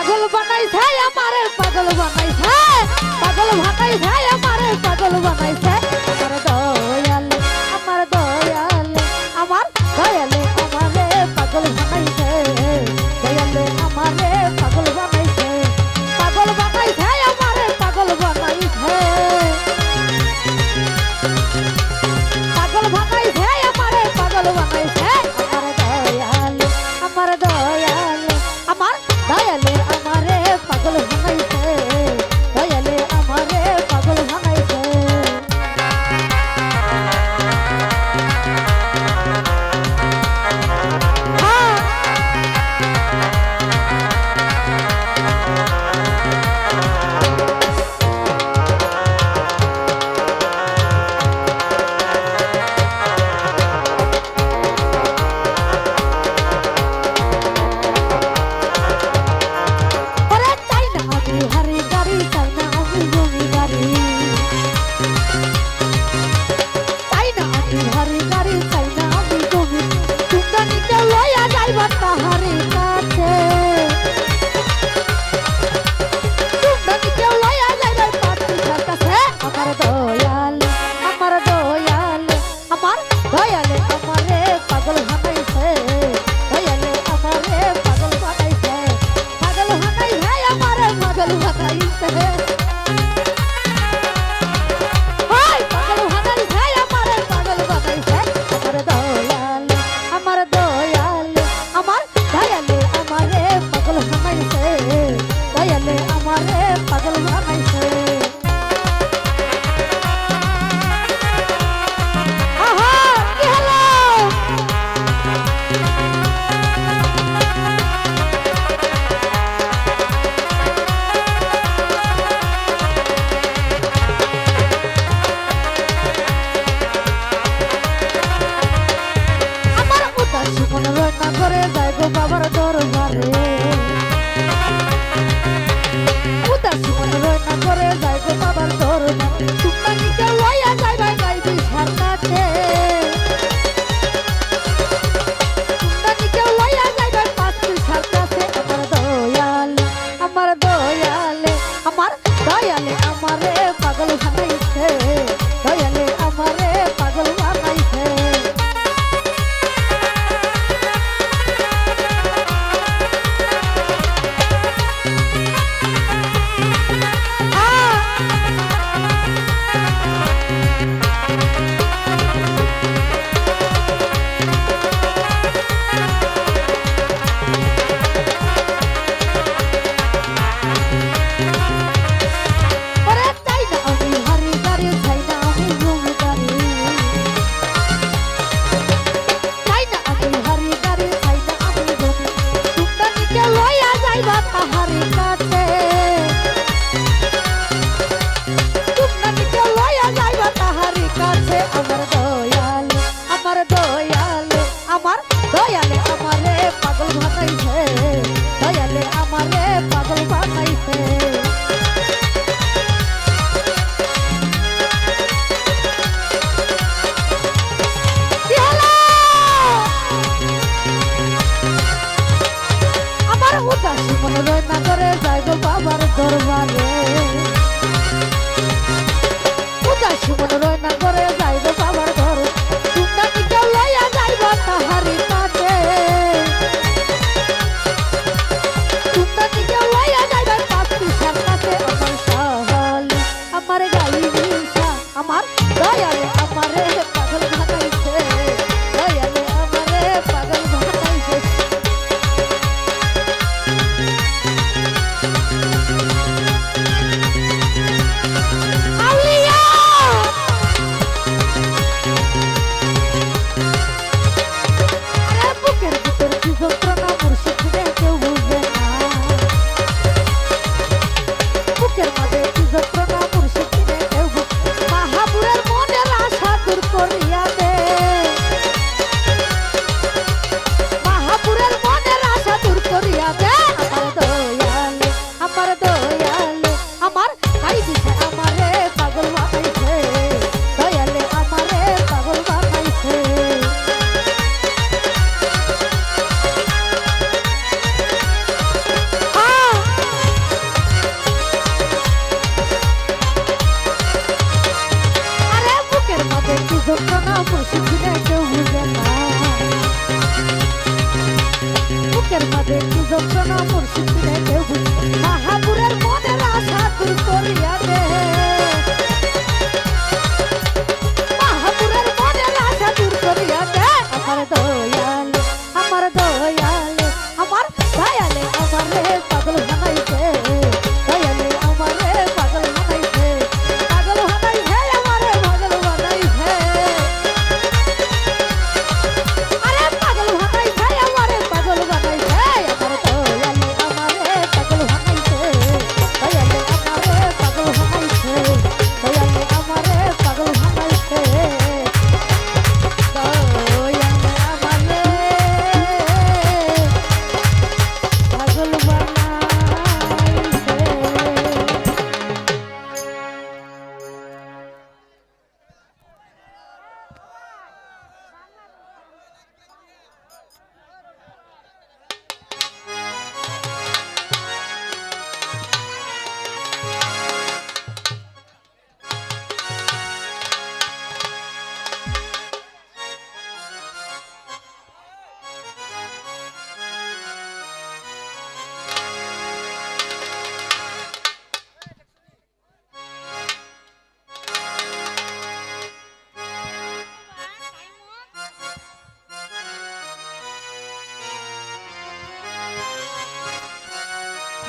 পাগল বানাইছে আমারে পাগল বানাইছে। পাগল ভাটাইছে আমারে পাগল বানাইছে। আমার দয়ালে আমারে পাগল বানাইছে। করবা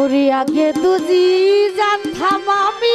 ওরে আগে দুজি জানতাম আমি